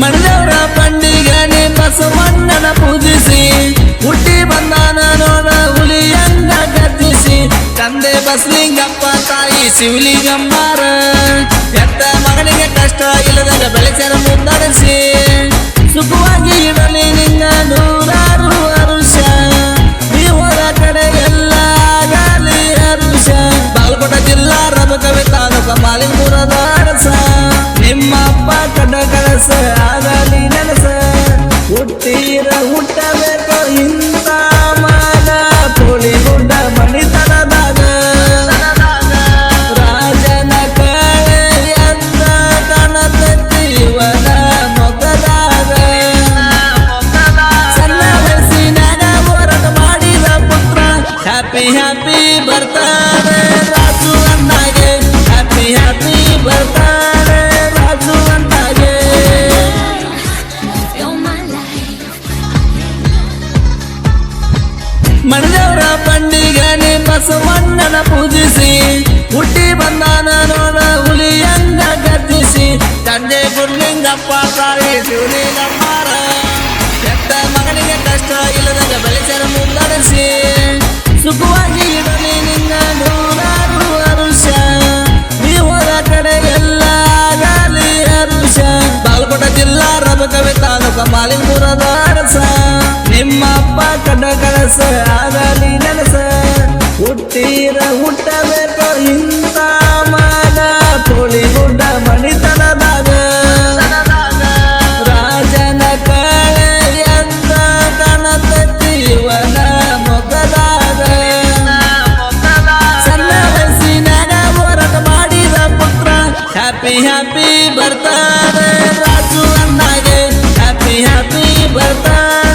ಮಣದವರ ಪಂಡಿಗನೆ ಬಸವಣ್ಣನ ಪೂಜಿಸಿ ಹುಟ್ಟಿ ಬಂದಾನ ನೋಡ ಹುಲಿಯನ್ನ ಗದ್ದಿಸಿ ತಂದೆ ಬಸಲಿಂಗಪ್ಪ ತಾಯಿ ಶಿವಲಿಂಗಮ್ಮರ ಹ್ಯಾಪಿ ಹ್ಯಾಪಿ ಬರ್ತಾರೆ ರಾಜು ಅಣ್ಣಗೆ ಹ್ಯಾಪಿ ಹ್ಯಾಪಿ ಬರ್ತಾರೆ ರಾಜು life. ಮಣದವರ ಪಂಡಿಗನೆ ಬಸವಣ್ಣನ ಪೂಜಿಸಿ, ಹುಟ್ಟಿ ಬಂದಾನ ನೋಡ ಹುಲಿಯಂಗ ಗರ್ಜಿಸಿ ತಂದೆ ಗುರ್ಲಿಂಗಪ್ಪ, ತಾಯಿ ಶಿವಲಿಂಗಮ್ಮರ ಕೆಟ್ಟ ಮಗನಿಗೆ ಕಷ್ಟ ಇಲ್ಲದಾಗ ಬೆಳೆಸರ ಮುಂದರಿಸಿ ಸುಖವಾಗಿ ಇಡಲಿ ನಿನ್ನ ನೂರಾರು ನೀ ಹೋದ ಕಡೆ ಎಲ್ಲ ಆಗಲಿ ಹರುಷ ಜಿಲ್ಲಾ ರಬಕವಿ ತಾಲೂಕ ಮಾಲಿಂಗಪುರದ ಅರಸ ನಿಮ್ಮ ಅಪ್ಪ ಕಡ ಕಳಸ ಆಗಲಿ ನನಸ ಹ್ಯಾಪಿ ಬರ್ತಾರೆ ರಾಜು ಅಂದಾಗೆ. ಹ್ಯಾಪಿ ಹ್ಯಾಪಿ ಬರ್ತಾರೆ.